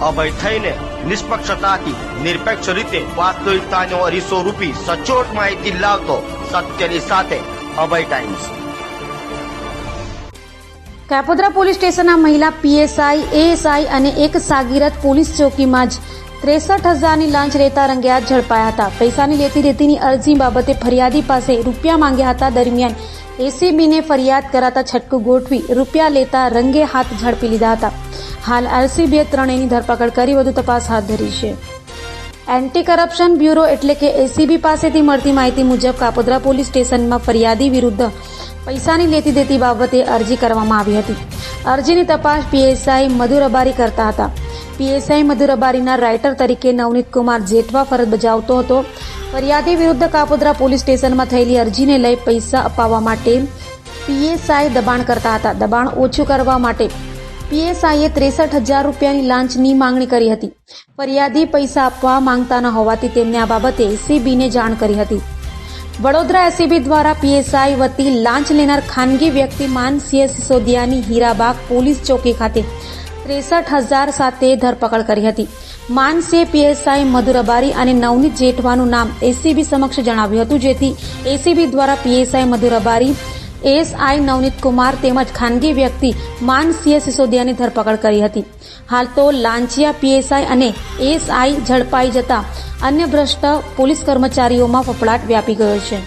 અભય થઈને નિષ્પક્ષતાથી નિરપેક્ષ રીતે વાસ્તવિકતાનો અરીસો રૂપી સચોટ માહિતી લાવતો સત્યની સાથે અભય ટાઈમ્સ. કાપોદ્રા પોલીસ સ્ટેશનના મહિલા પીએસઆઈ, એએસઆઈ અને એક સાગીરત પોલીસ ચોકીમાં જ ત્રેસઠ હજારની લાંચ લેતા રંગે હાથ ઝડપાયા હતા. પૈસાની લેતી રેતીની અરજી બાબતે ફરિયાદી પાસે રૂપિયા માંગ્યા હતા. દરમિયાન એસીબીને ફરિયાદ કરાતા છટકું ગોઠવી રૂપિયા લેતા રંગે હાથ ઝડપી લીધા હતા. હાલ આરસીબીએ ત્રણેયની ધરપકડ કરી, વધુ તપાસ હાથ ધરી છે. એન્ટી કરપ્શન બ્યુરો એટલે કે એસીબી પાસેથી મળતી માહિતી મુજબ કાપોદ્રા પોલીસ સ્ટેશનમાં ફરિયાદી વિરુદ્ધ પૈસાની લેતી દેતી બાબતે અરજી કરવામાં આવી હતી. અરજીની તપાસ પીએસઆઈ મધુર અબારી કરતા હતા. પીએસઆઈ મધુર અબારીના રાઇટર તરીકે નવનીત કુમાર જેઠવા ફરજ બજાવતો હતો. ફરિયાદી વિરુદ્ધ કાપોદ્રા પોલીસ સ્ટેશનમાં થયેલી અરજીને લઈ પૈસા અપાવવા માટે પીએસઆઈ દબાણ કરતા હતા. દબાણ ઓછું કરવા માટે પીએસઆઈએ ત્રેસઠ હજાર રૂપિયાની લાંચની માંગણી કરી હતી. ફરિયાદી પૈસા આપવા માંગતા ન હોવાથી તેમને આ બાબતે એસીબીને જાણ કરી હતી. વડોદરા એસીબી દ્વારા પીએસઆઈ વતી લાંચ લેનાર ખાનગી વ્યક્તિ માનસિંહ સિસોદિયાની હીરાબાગ પોલીસ ચોકી ખાતે ત્રેસઠ હજાર સાથે ધરપકડ કરી હતી. માનસીએ પીએસઆઈ મધુર અબારી અને નવનીત જેઠવાનું નામ એસીબી સમક્ષ જણાવ્યું હતું, જેથી એસીબી દ્વારા P S I Madhur Abari A S I Navneet Kumar તેમજ ખાનગી વ્યક્તિ માનસિંહ સિસોદિયાની ધરપકડ કરી હતી. હાલ તો લાંચિયા, પીએસઆઈ અને એએસઆઈ ઝડપાઈ જતા અન્ય ભ્રષ્ટ પોલીસ કર્મચારીઓમાં ફફડાટ વ્યાપી ગયો છે.